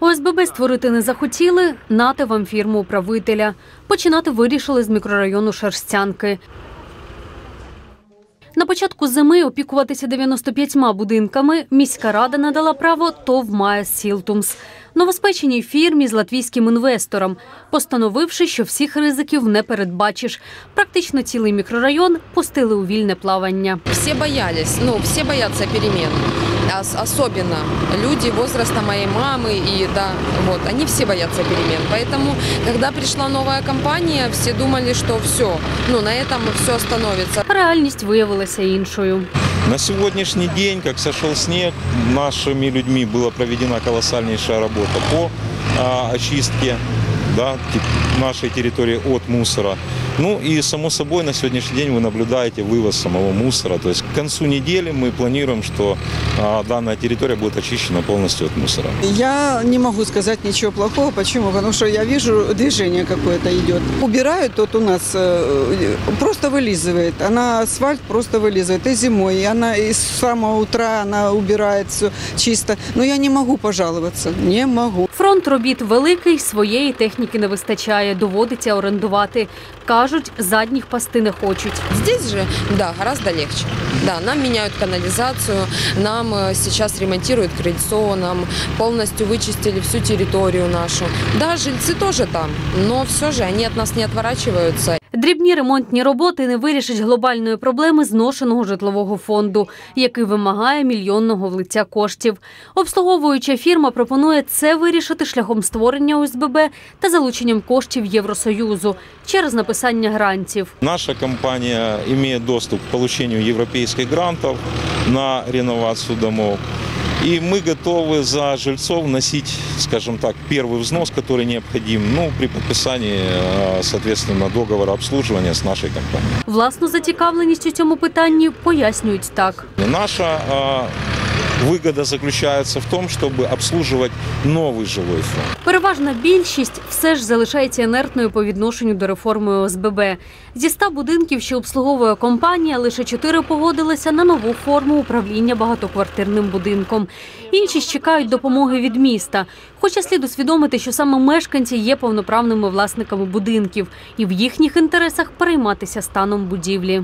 ОСББ створити не захотіли, нати вам фірму управителя. Починати вирішили з мікрорайону Шерстянки. На початку зими опікуватися 95 будинками міська рада надала право ТОВ «Маес Сілтумс» новоспеченій фірмі з латвійським інвестором, постановивши, що всіх ризиків не передбачиш. Практично цілий мікрорайон пустили у вільне плавання. Все боялись, ну, все боятся перемен. Ос- Особенно люди возраста моей мамы и да, вот, они все боятся перемен. Поэтому, когда пришла новая компания, все думали, что все, ну, на этом все остановится. Реальність виявилася іншою. На сегодняшний день, как сошел снег, нашими людьми была проведена колоссальнейшая работа по а, очистке да, нашей территории от мусора. Ну и само собой на сегодняшний день вы наблюдаете вывоз самого мусора. То есть к концу недели мы планируем, что а, данная территория будет очищена полностью от мусора. Я не могу сказать ничего плохого. Почему? Потому что я вижу движение какое-то идет. Убирают вот у нас, э, просто вылизывает. Она асфальт просто вылизывает. И зимой. И она и с самого утра она убирает все чисто. Но я не могу пожаловаться. Не могу. Фронт робіт великий, своєї техніки не вистачає, доводиться орендувати. Кажуть, задніх пасти не хочуть. Здесь же, да, гораздо легче. Да, нам меняют канализацию, нам э, сейчас ремонтируют крыльцо, нам полностью вычистили всю территорию нашу. Да, жильцы тоже там, но все же они от нас не отворачиваются. Дрібні ремонтні роботи не вирішать глобальної проблеми зношеного житлового фонду, який вимагає мільйонного влиття коштів. Обслуговуюча фірма пропонує це вирішити шляхом створення ОСББ та залученням коштів Євросоюзу через написання грантів. Наша компания имеет доступ к получению европейских грантов на реновацию домов. И мы готовы за жильцов вносить, скажем так, первый взнос, который необходим, ну, при подписании, э, соответственно, договора обслуживания с нашей компанией. Власну зацікавленість у цьому питанні пояснюють так. Наша э, выгода заключается в том, чтобы обслуживать новый жилой фонд. Переважна більшість все ж залишається інертною по відношенню до реформи ОСББ. Зі 100 будинків, що обслуговує компанія, лише 4 погодилися на нову форму управління багатоквартирним будинком. Інші ж чекають допомоги від міста. Хоча слід усвідомити, що саме мешканці є повноправними власниками будинків, і в їхніх інтересах перейматися станом будівлі.